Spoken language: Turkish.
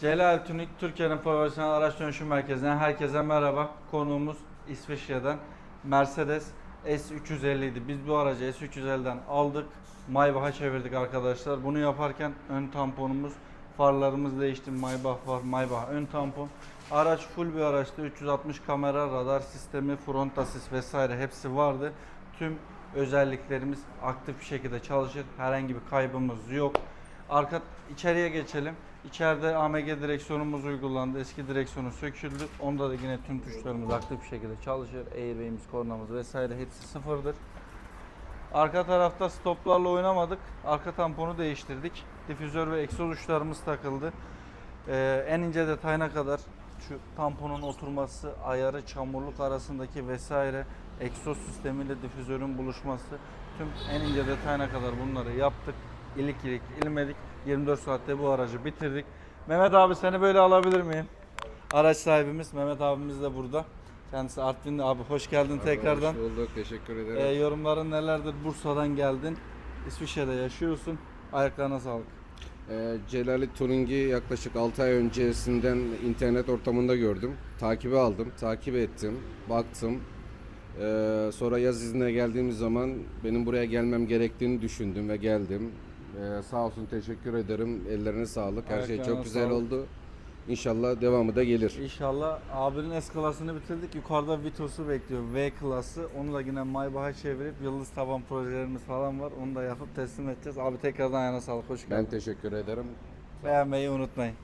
Celal Tunik Türkiye'nin profesyonel araç dönüşüm merkezinden herkese merhaba. Konuğumuz İsviçre'den Mercedes S350 idi. Biz bu aracı S350'den aldık. Maybach'a çevirdik arkadaşlar. Bunu yaparken ön tamponumuz, farlarımız değişti. Maybach var, Maybach ön tampon. Araç full bir araçtı. 360 kamera, radar sistemi, front assist vesaire hepsi vardı. Tüm özelliklerimiz aktif bir şekilde çalışır. Herhangi bir kaybımız yok. Arka içeriye geçelim. İçeride AMG direksiyonumuz uygulandı. Eski direksiyonu söküldü. Onda da yine tüm tuşlarımız aktif bir şekilde çalışır. Airbag'imiz, kornamız vesaire hepsi sıfırdır. Arka tarafta stoplarla oynamadık. Arka tamponu değiştirdik. Difüzör ve egzoz uçlarımız takıldı. Ee, en ince detayına kadar şu tamponun oturması, ayarı, çamurluk arasındaki vesaire, egzoz sistemiyle difüzörün buluşması, tüm en ince detayına kadar bunları yaptık. İlik ilik ilmedik. 24 saatte bu aracı bitirdik. Mehmet abi seni böyle alabilir miyim? Araç sahibimiz Mehmet abimiz de burada. Kendisi Artvinli abi hoş geldin tekrardan. Hoş bulduk, teşekkür ederim. Ee, yorumların nelerdir? Bursa'dan geldin. İsviçre'de yaşıyorsun. Ayaklarına sağlık. Ee, Celali Turing'i yaklaşık 6 ay öncesinden internet ortamında gördüm. Takibi aldım, takip ettim, baktım. Ee, sonra yaz iznine geldiğimiz zaman benim buraya gelmem gerektiğini düşündüm ve geldim. Ee, sağ olsun teşekkür ederim. Ellerine sağlık. Her şey Ayaklarına çok güzel sağlık. oldu. İnşallah devamı da gelir. İnşallah abinin S klasını bitirdik. Yukarıda Vitos'u bekliyor. V klası. Onu da yine Maybach'a çevirip yıldız taban projelerimiz falan var. Onu da yapıp teslim edeceğiz. Abi tekrardan ayağına sağlık. Hoş Ben geldin. teşekkür ederim. Beğenmeyi unutmayın.